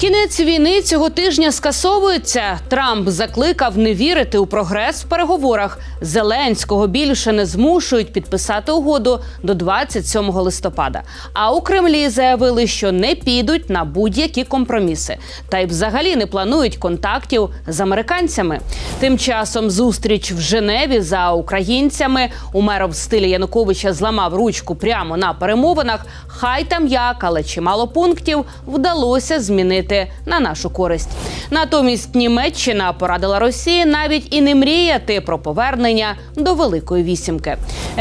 Кінець війни цього тижня скасовується. Трамп закликав не вірити у прогрес в переговорах. Зеленського більше не змушують підписати угоду до 27 листопада. А у Кремлі заявили, що не підуть на будь-які компроміси, та й взагалі не планують контактів з американцями. Тим часом зустріч в Женеві за українцями Умеров в стилі Януковича зламав ручку прямо на перемовинах. Хай там як, але чимало пунктів вдалося змінити на нашу користь. Натомість Німеччина порадила Росії навіть і не мріяти про повернення до Великої вісімки.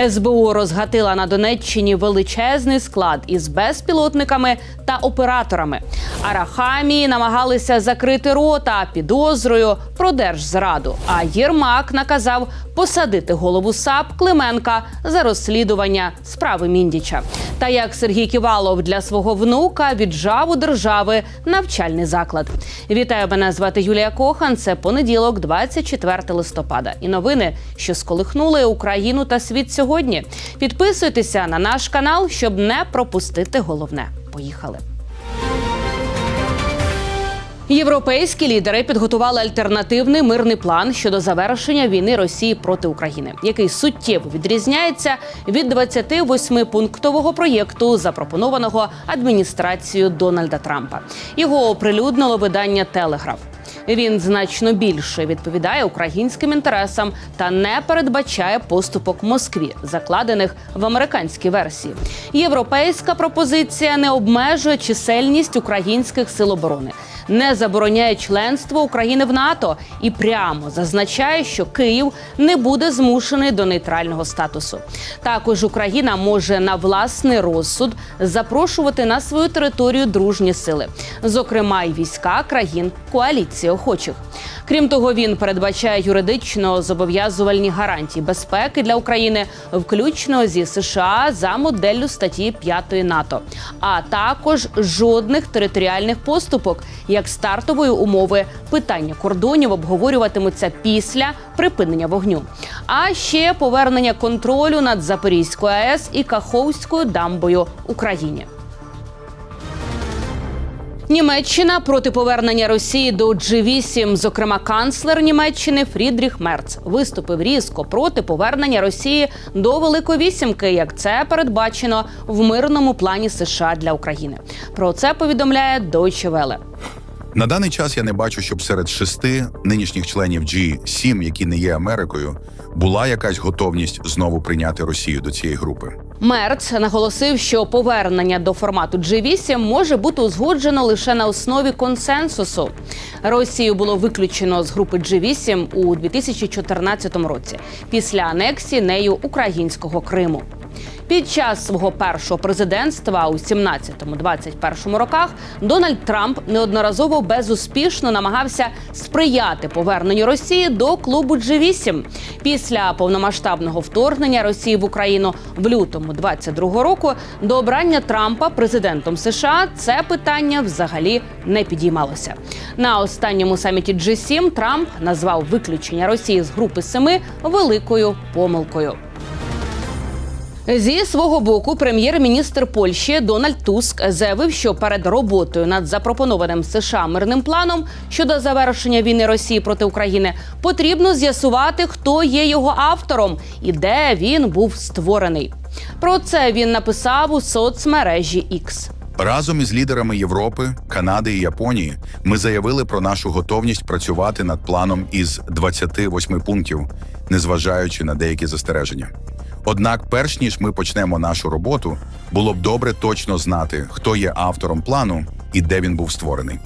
СБУ розгатила на Донеччині величезний склад із безпілотниками та операторами. Арахамії намагалися закрити рота підозрою про держзраду. А Єрмак наказав посадити голову САП Клименка за розслідування справи Міндіча. Та як Сергій Ківалов для свого внука віджав у держави навчальний заклад. Вітаю мене звати Юлія Кохан. Це понеділок, 24 листопада. І новини, що сколихнули Україну та світ сьогодні. Підписуйтеся на наш канал, щоб не пропустити головне. Поїхали. Європейські лідери підготували альтернативний мирний план щодо завершення війни Росії проти України, який суттєво відрізняється від 28-пунктового проєкту, запропонованого адміністрацією Дональда Трампа. Його оприлюднило видання Телеграф. Він значно більше відповідає українським інтересам та не передбачає поступок Москві, закладених в американській версії. Європейська пропозиція не обмежує чисельність українських сил оборони, не забороняє членство України в НАТО і прямо зазначає, що Київ не буде змушений до нейтрального статусу. Також Україна може на власний розсуд запрошувати на свою територію дружні сили, зокрема й війська країн коаліції охочих. Крім того, він передбачає юридично зобов'язувальні гарантії безпеки для України, включно зі США за моделлю статті 5 НАТО, а також жодних територіальних поступок, як стартової умови. Питання кордонів обговорюватимуться після припинення вогню. А ще повернення контролю над Запорізькою АЕС і Каховською дамбою Україні. Німеччина проти повернення Росії до G8, зокрема канцлер Німеччини Фрідріх Мерц, виступив різко проти повернення Росії до Великої вісімки, як це передбачено в мирному плані США для України. Про це повідомляє Deutsche Welle. На даний час я не бачу, щоб серед шести нинішніх членів G7, які не є Америкою, була якась готовність знову прийняти Росію до цієї групи. Мерц наголосив, що повернення до формату G8 може бути узгоджено лише на основі консенсусу. Росію було виключено з групи G8 у 2014 році після анексії нею українського Криму. Під час свого першого президентства у 17-21 роках Дональд Трамп неодноразово безуспішно намагався сприяти поверненню Росії до клубу G8. Після повномасштабного вторгнення Росії в Україну в лютому 22 року до обрання Трампа президентом США це питання взагалі не підіймалося. На останньому саміті G7 Трамп назвав виключення Росії з групи семи великою помилкою. Зі свого боку, прем'єр-міністр Польщі Дональд Туск заявив, що перед роботою над запропонованим США мирним планом щодо завершення війни Росії проти України потрібно з'ясувати, хто є його автором і де він був створений. Про це він написав у соцмережі X. Разом із лідерами Європи, Канади і Японії ми заявили про нашу готовність працювати над планом із 28 пунктів, незважаючи на деякі застереження. Однак, перш ніж ми почнемо нашу роботу, було б добре точно знати, хто є автором плану і де він був створений.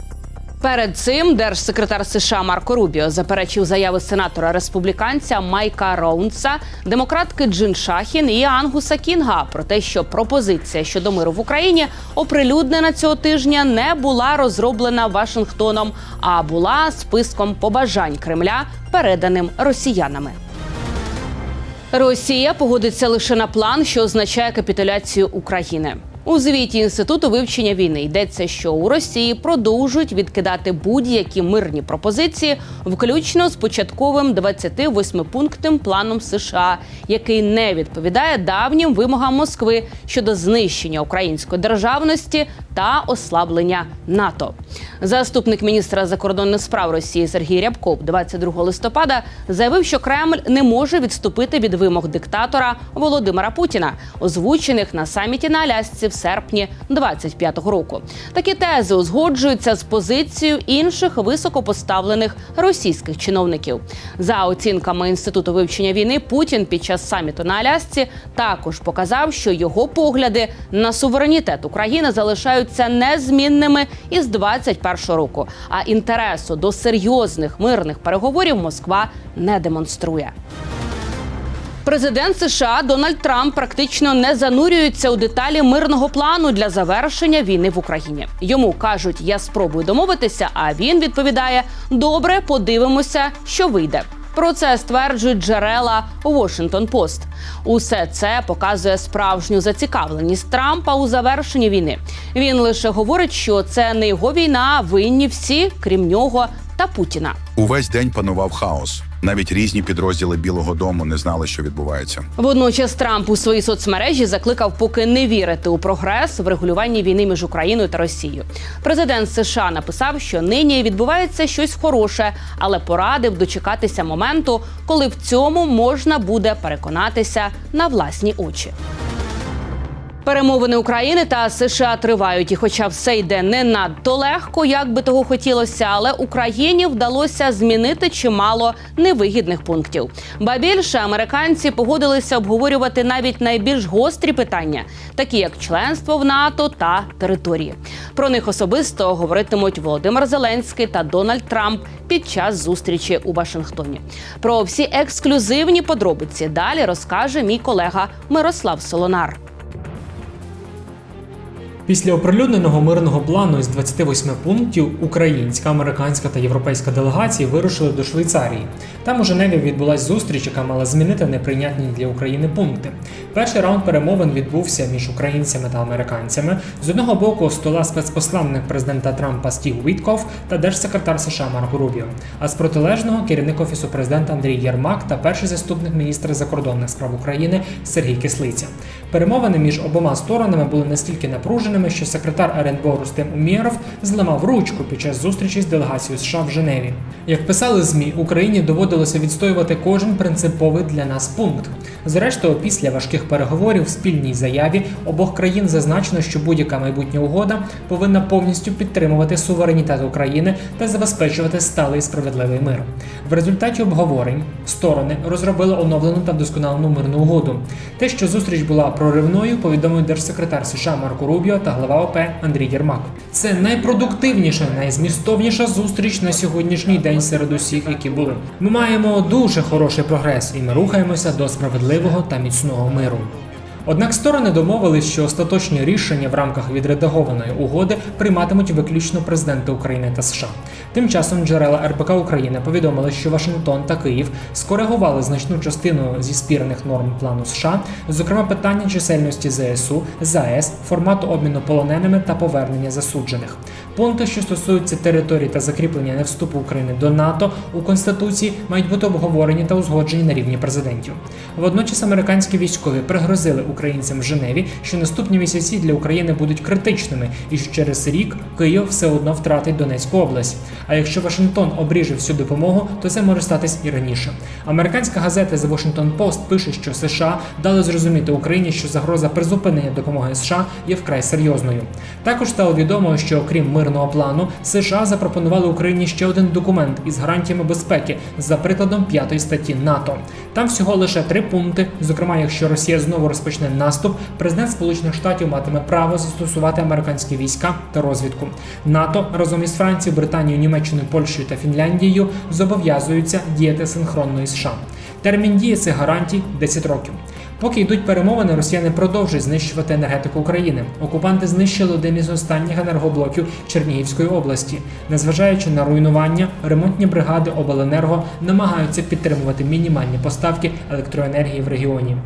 Перед цим держсекретар США Марко Рубіо заперечив заяви сенатора республіканця Майка Роунса, демократки Джин Шахін і Ангуса Кінга про те, що пропозиція щодо миру в Україні оприлюднена цього тижня не була розроблена Вашингтоном, а була списком побажань Кремля, переданим росіянами. Росія погодиться лише на план, що означає капітуляцію України. У звіті інституту вивчення війни йдеться, що у Росії продовжують відкидати будь-які мирні пропозиції, включно з початковим 28-пунктним планом США, який не відповідає давнім вимогам Москви щодо знищення української державності та ослаблення НАТО. Заступник міністра закордонних справ Росії Сергій Рябков 22 листопада заявив, що Кремль не може відступити від вимог диктатора Володимира Путіна, озвучених на саміті на Алясці в серпні 25-го року. Такі тези узгоджуються з позицією інших високопоставлених російських чиновників. За оцінками інституту вивчення війни, Путін під час саміту на Алясці також показав, що його погляди на суверенітет України залишаються незмінними із 21-го року. А інтересу до серйозних мирних переговорів Москва не демонструє. Президент США Дональд Трамп практично не занурюється у деталі мирного плану для завершення війни в Україні. Йому кажуть, я спробую домовитися. А він відповідає: добре, подивимося, що вийде. Про це стверджують джерела Washington Post. Усе це показує справжню зацікавленість Трампа у завершенні війни. Він лише говорить, що це не його війна, а винні всі, крім нього та Путіна. Увесь день панував хаос. Навіть різні підрозділи Білого Дому не знали, що відбувається. Водночас Трамп у своїй соцмережі закликав поки не вірити у прогрес в регулюванні війни між Україною та Росією. Президент США написав, що нині відбувається щось хороше, але порадив дочекатися моменту, коли в цьому можна буде переконатися на власні очі. Перемовини України та США тривають, і хоча все йде не надто легко, як би того хотілося, але Україні вдалося змінити чимало невигідних пунктів. Ба більше американці погодилися обговорювати навіть найбільш гострі питання, такі як членство в НАТО та території. Про них особисто говоритимуть Володимир Зеленський та Дональд Трамп під час зустрічі у Вашингтоні. Про всі ексклюзивні подробиці далі розкаже мій колега Мирослав Солонар. Після оприлюдненого мирного плану із 28 пунктів українська, американська та європейська делегації вирушили до Швейцарії. Там у Женеві відбулася зустріч, яка мала змінити неприйнятні для України пункти. Перший раунд перемовин відбувся між українцями та американцями. З одного боку стола спецпосланник президента Трампа Стів Вітков та держсекретар США Марко Рубіо. А з протилежного керівник офісу президента Андрій Єрмак та перший заступник міністра закордонних справ України Сергій Кислиця. Перемовини між обома сторонами були настільки напруженими, що секретар РНБО Рустем Умєров зламав ручку під час зустрічі з делегацією США в Женеві. Як писали змі, Україні доводилося відстоювати кожен принциповий для нас пункт. Зрештою, після важких переговорів в спільній заяві обох країн зазначено, що будь-яка майбутня угода повинна повністю підтримувати суверенітет України та забезпечувати сталий і справедливий мир. В результаті обговорень сторони розробили оновлену та вдосконалену мирну угоду. Те, що зустріч була проривною, повідомив держсекретар США Марко Рубіо та глава ОП Андрій Єрмак. Це найпродуктивніша, найзмістовніша зустріч на сьогоднішній день серед усіх, які були. Ми маємо дуже хороший прогрес, і ми рухаємося до справедливого та міцного миру. Однак сторони домовились, що остаточні рішення в рамках відредагованої угоди прийматимуть виключно президенти України та США. Тим часом джерела РБК України повідомили, що Вашингтон та Київ скоригували значну частину зі спірних норм плану США, зокрема питання чисельності ЗСУ, ЗАЕС, формату обміну полоненими та повернення засуджених. Пункти, що стосуються території та закріплення невступу України до НАТО у Конституції, мають бути обговорені та узгоджені на рівні президентів. Водночас американські військові пригрозили українцям в Женеві, що наступні місяці для України будуть критичними, і що через рік Київ все одно втратить Донецьку область. А якщо Вашингтон обріже всю допомогу, то це може статись і раніше. Американська газета The Washington Post пише, що США дали зрозуміти Україні, що загроза призупинення допомоги США є вкрай серйозною. Також стало відомо, що окрім мирного плану, США запропонували Україні ще один документ із гарантіями безпеки за прикладом п'ятої статті НАТО. Там всього лише три пункти. Зокрема, якщо Росія знову розпочне наступ, президент Сполучених Штатів матиме право застосувати американські війська та розвідку. НАТО разом із Францією, Британією, Німеччиною, Польщею та Фінляндією зобов'язуються діяти синхронно із США. Термін дії цих гарантій 10 років. Поки йдуть перемовини, росіяни продовжують знищувати енергетику України. Окупанти знищили один із останніх енергоблоків Чернігівської області. Незважаючи на руйнування, ремонтні бригади обленерго намагаються підтримувати мінімальні поставки електроенергії в регіоні.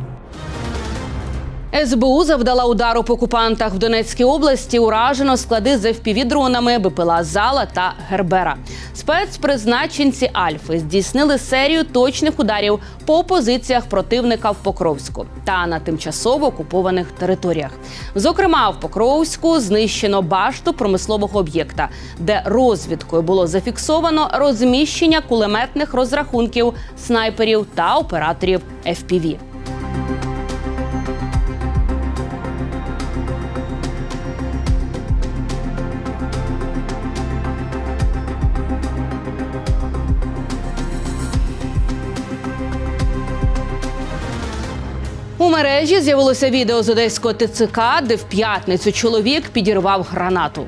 СБУ завдала удару по окупантах в Донецькій області. Уражено склади з FPV-дронами, БПЛА Зала та Гербера. Спецпризначенці Альфи здійснили серію точних ударів по позиціях противника в Покровську та на тимчасово окупованих територіях. Зокрема, в Покровську знищено башту промислового об'єкта, де розвідкою було зафіксовано розміщення кулеметних розрахунків, снайперів та операторів FPV. Мережі з'явилося відео з одеського ТЦК, де в п'ятницю чоловік підірвав гранату.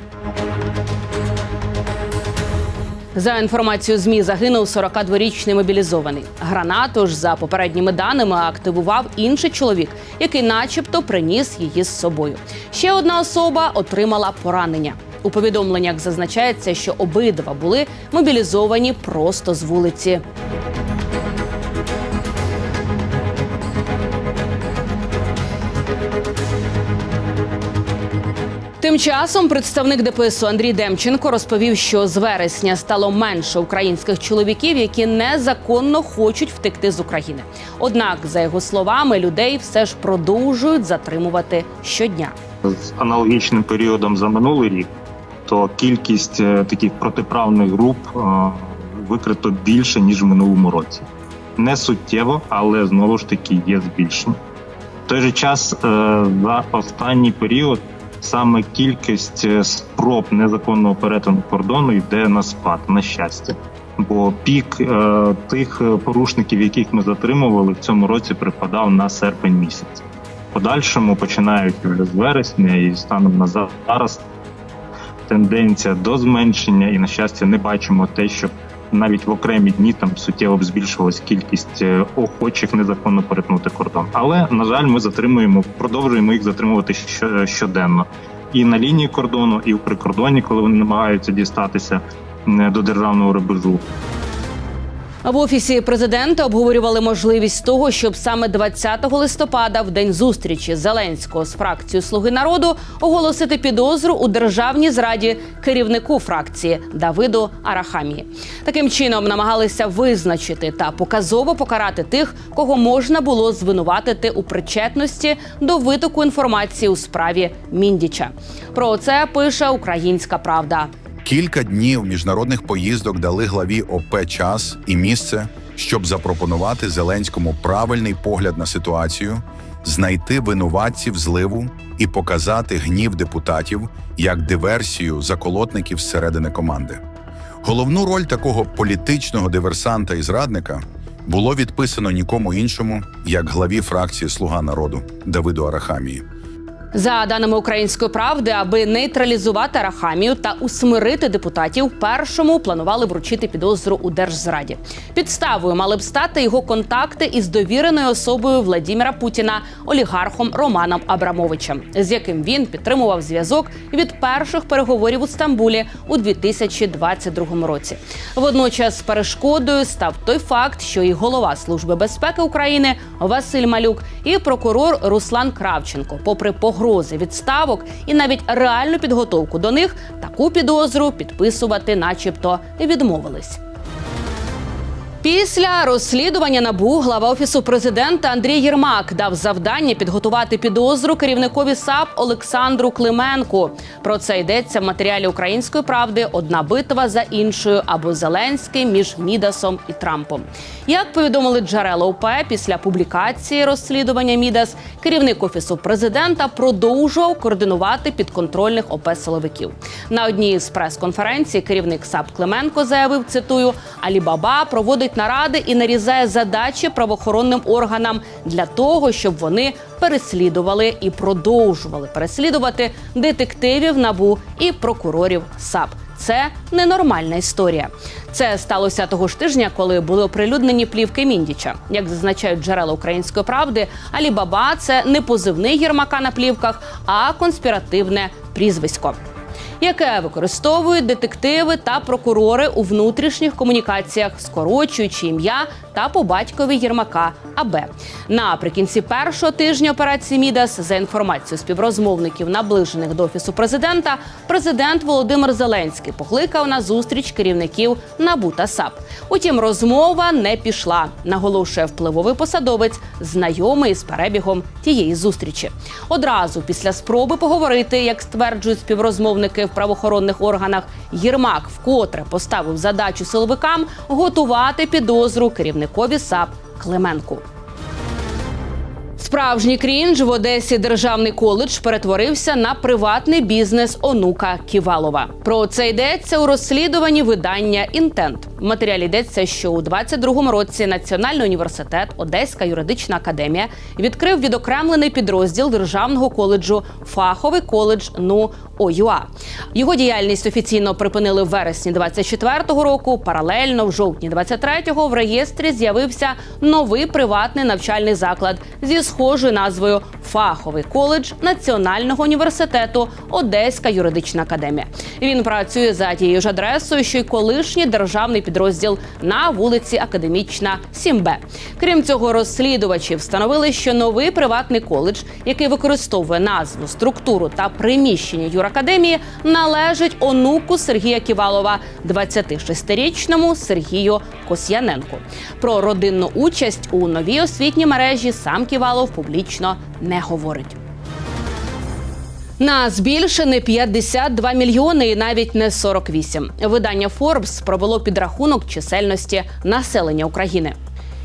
За інформацією ЗМІ загинув 42-річний мобілізований. Гранату ж за попередніми даними активував інший чоловік, який, начебто, приніс її з собою. Ще одна особа отримала поранення. У повідомленнях зазначається, що обидва були мобілізовані просто з вулиці. Тим часом представник ДПСУ Андрій Демченко розповів, що з вересня стало менше українських чоловіків, які незаконно хочуть втекти з України. Однак, за його словами, людей все ж продовжують затримувати щодня. з аналогічним періодом за минулий рік, то кількість е, таких протиправних груп е, викрито більше ніж в минулому році. Не суттєво, але знову ж таки є збільшення. В той же час е, за останній період саме кількість е, спроб незаконного перетину кордону йде на спад, на щастя. Бо пік е, тих е, порушників, яких ми затримували в цьому році, припадав на серпень місяць подальшому, починаючи вже з вересня і станом на зараз, тенденція до зменшення, і на щастя, не бачимо те, що навіть в окремі дні там суттєво б збільшилась кількість е, охочих незаконно перетнути кордон. Але на жаль, ми затримуємо, продовжуємо їх затримувати щоденно. І на лінії кордону, і в прикордонні, коли вони намагаються дістатися е, до державного рубежу. В офісі президента обговорювали можливість того, щоб саме 20 листопада, в день зустрічі Зеленського з фракцією Слуги народу, оголосити підозру у державній зраді керівнику фракції Давиду Арахамії. Таким чином намагалися визначити та показово покарати тих, кого можна було звинуватити у причетності до витоку інформації у справі Міндіча. Про це пише Українська Правда. Кілька днів міжнародних поїздок дали главі ОП час і місце, щоб запропонувати Зеленському правильний погляд на ситуацію, знайти винуватців зливу і показати гнів депутатів як диверсію заколотників зсередини команди. Головну роль такого політичного диверсанта і зрадника було відписано нікому іншому, як главі фракції Слуга народу Давиду Арахамії. За даними української правди, аби нейтралізувати Арахамію та усмирити депутатів, першому планували вручити підозру у держзраді. Підставою мали б стати його контакти із довіреною особою Владіміра Путіна, олігархом Романом Абрамовичем, з яким він підтримував зв'язок від перших переговорів у Стамбулі у 2022 році. Водночас перешкодою став той факт, що і голова служби безпеки України Василь Малюк, і прокурор Руслан Кравченко, попри погрози відставок і навіть реальну підготовку до них, таку підозру підписувати, начебто, відмовились. Після розслідування НАБУ глава офісу президента Андрій Єрмак дав завдання підготувати підозру керівникові САП Олександру Клименку. Про це йдеться в матеріалі Української правди Одна битва за іншою або Зеленський між Мідасом і Трампом. Як повідомили джерела ОП, після публікації розслідування Мідас, керівник офісу президента продовжував координувати підконтрольних ОП силовиків. На одній з прес-конференцій керівник САП Клименко заявив: цитую Алібаба проводить наради і нарізає задачі правоохоронним органам для того, щоб вони переслідували і продовжували переслідувати детективів набу і прокурорів САП. Це ненормальна історія. Це сталося того ж тижня, коли були оприлюднені плівки Міндіча. Як зазначають джерела української правди, Алібаба це не позивний Єрмака на плівках, а конспіративне прізвисько. Яке використовують детективи та прокурори у внутрішніх комунікаціях, скорочуючи ім'я та по батькові Єрмака АБ. Наприкінці першого тижня операції Мідас, за інформацією співрозмовників, наближених до офісу президента, президент Володимир Зеленський покликав на зустріч керівників НАБУ та САП. Утім, розмова не пішла, наголошує впливовий посадовець, знайомий з перебігом тієї зустрічі. Одразу після спроби поговорити, як стверджують співрозмовники в правоохоронних органах, Єрмак вкотре поставив задачу силовикам готувати підозру керівникові САП Клименку. Справжній крінж в Одесі державний коледж перетворився на приватний бізнес онука Ківалова. Про це йдеться у розслідуванні видання Інтент. В матеріалі йдеться, що у 22-му році Національний університет Одеська юридична академія відкрив відокремлений підрозділ державного коледжу Фаховий коледж НУ ОЮА. Його діяльність офіційно припинили в вересні 24-го року. Паралельно в жовтні 23-го в реєстрі з'явився новий приватний навчальний заклад зі схожою назвою Фаховий коледж Національного університету Одеська юридична академія. Він працює за тією ж адресою, що й колишній державний підрозділ на вулиці Академічна 7Б. Крім цього, розслідувачі встановили, що новий приватний коледж, який використовує назву, структуру та приміщення юракадемії, належить онуку Сергія Ківалова, 26-річному Сергію Косяненку. Про родинну участь у новій освітній мережі сам Ківалов публічно не говорить. На збільшене 52 мільйони і навіть не 48. Видання Forbes провело підрахунок чисельності населення України.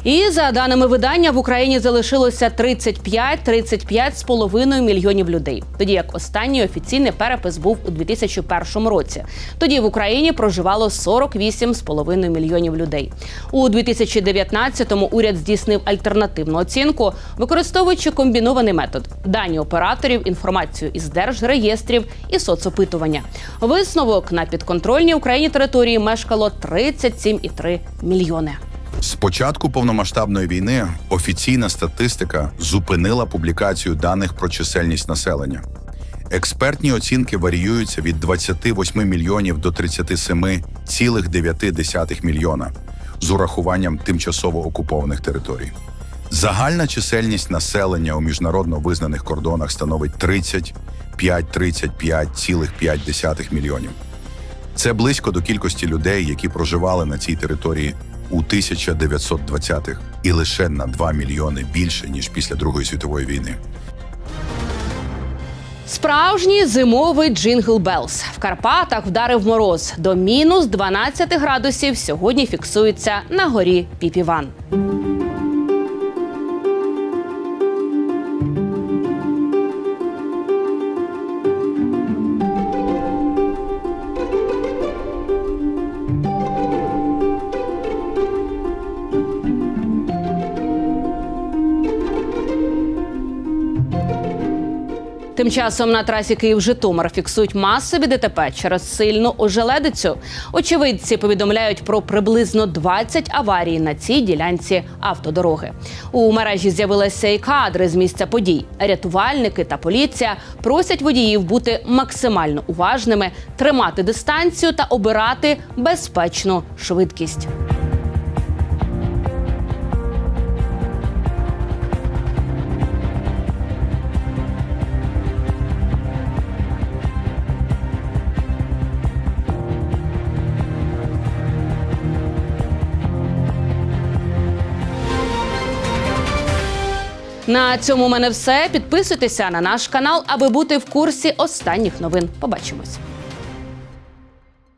І за даними видання, в Україні залишилося 35-35 з половиною мільйонів людей. Тоді як останній офіційний перепис був у 2001 році. Тоді в Україні проживало 48 з половиною мільйонів людей. У 2019-му уряд здійснив альтернативну оцінку, використовуючи комбінований метод: дані операторів, інформацію із держреєстрів і соцопитування. Висновок на підконтрольній Україні території мешкало 37,3 мільйони. З початку повномасштабної війни офіційна статистика зупинила публікацію даних про чисельність населення. Експертні оцінки варіюються від 28 мільйонів до 37,9 мільйона з урахуванням тимчасово окупованих територій. Загальна чисельність населення у міжнародно визнаних кордонах становить 35-35,5 мільйонів. Це близько до кількості людей, які проживали на цій території у 1920-х, і лише на 2 мільйони більше ніж після Другої світової війни. Справжній зимовий джингл Белс в Карпатах вдарив мороз до мінус 12 градусів. Сьогодні фіксується на горі Піпіван. Часом на трасі Київ-Житомир фіксують масові ДТП через сильну ожеледицю. Очевидці повідомляють про приблизно 20 аварій на цій ділянці автодороги. У мережі з'явилися і кадри з місця подій. Рятувальники та поліція просять водіїв бути максимально уважними, тримати дистанцію та обирати безпечну швидкість. На цьому у мене все. Підписуйтеся на наш канал, аби бути в курсі останніх новин. Побачимось.